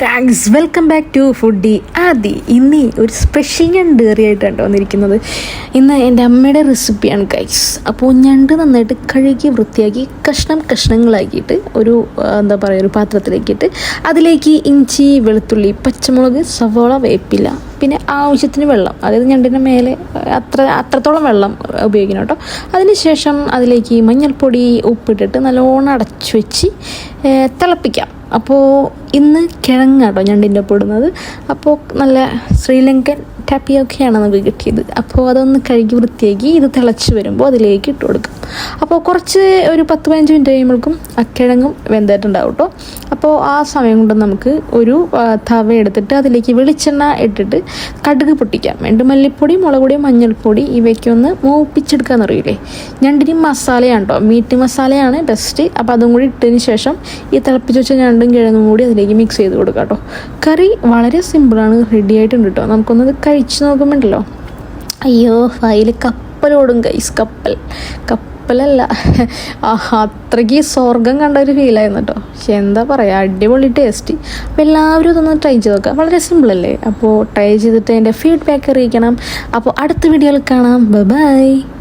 Gangs welcome back to foodie Adi ഇന്ന് ഒരു special ഞണ്ട് കറി ആയിട്ടാണ് വന്നിരിക്കുന്നത്. ഇന്ന് എന്റെ അമ്മയുടെ റെസിപ്പിയാണ് ഗൈസ് അപ്പോൾ ഞണ്ട് നന്നായിട്ട് കഴുകി വൃത്തിയാക്കി കഷ്ണം കഷ്ണങ്ങളാക്കിയിട്ട് ഒരു എന്താ പറയുക ഒരു പാത്രത്തിലേക്കിട്ട് അതിലേക്ക് ഇഞ്ചി വെളുത്തുള്ളി പച്ചമുളക് സവോള വേപ്പില പിന്നെ ആവശ്യത്തിന് വെള്ളം. അതായത് ഞണ്ടിന്റെ മേലെ അത്ര അത്രത്തോളം വെള്ളം ഉപയോഗിക്കണം കേട്ടോ. അതിനുശേഷം അതിലേക്ക് മഞ്ഞൾപ്പൊടി ഉപ്പിട്ടിട്ട് നല്ലോണം അടച്ചു വെച്ച് തിളപ്പിക്കാം. അപ്പോൾ ഇന്ന് കിഴങ്ങാട്ടോ ഞണ്ടിന്റെ ഒപ്പം ഇടുന്നത് അപ്പോൾ നല്ല ശ്രീലങ്കൻ ടാപ്പിയൊക്കെയാണ് നമുക്ക് കിട്ടിയത്. അപ്പോൾ അതൊന്ന് കഴുകി വൃത്തിയാക്കി ഇത് തിളച്ച് വരുമ്പോൾ അതിലേക്ക് ഇട്ട് കൊടുക്കും. അപ്പോൾ കുറച്ച് ഒരു പത്ത് പതിനഞ്ച് മിനിറ്റ് കഴിയുമ്പോഴേക്കും ആ കിഴങ്ങും വെന്തിട്ടുണ്ടാവും കേട്ടോ. അപ്പോൾ ആ സമയം കൊണ്ട് നമുക്ക് ഒരു തവ എടുത്തിട്ട് അതിലേക്ക് വെളിച്ചെണ്ണ ഇട്ടിട്ട് കടുക് പൊട്ടിക്കാം. വേണ്ട മല്ലിപ്പൊടി മുളക് പൊടി മഞ്ഞൾപ്പൊടി ഇവയ്ക്ക് ഒന്ന് മൂപ്പിച്ചെടുക്കാന്ന് അറിയില്ലേ ഞണ്ടിന് മസാലയാണ് കേട്ടോ മീറ്റ് മസാലയാണ് ബെസ്റ്റ് അപ്പോൾ അതും കൂടി ഇട്ടതിന് ശേഷം ഈ തിളപ്പിച്ച് വെച്ച ഞണ്ടും കിഴങ്ങും കൂടി അതിലേക്ക് മിക്സ് ചെയ്ത് കൊടുക്കാം കേട്ടോ. കറി വളരെ സിമ്പിളാണ് റെഡി ആയിട്ടുണ്ട് കേട്ടോ. നമുക്കൊന്നത് കഴിച്ച് നോക്കുമ്പോണ്ടല്ലോ. അയ്യോ ഫയൽ കപ്പലോടും കൈസ് കപ്പൽ. കപ്പലല്ല അത്രയ്ക്ക് സ്വർഗം കണ്ട ഒരു ഫീലായിരുന്നു കേട്ടോ. പക്ഷെ എന്താ പറയുക അടിപൊളി ടേസ്റ്റ് അപ്പോൾ എല്ലാവരും ഇതൊന്ന് ട്രൈ ചെയ്ത് നോക്കുക വളരെ സിമ്പിളല്ലേ അപ്പോൾ ട്രൈ ചെയ്തിട്ട് എന്റെ ഫീഡ്ബാക്ക് അറിയിക്കണം. അപ്പോൾ അടുത്ത വീഡിയോയിൽ കാണാം. ബൈ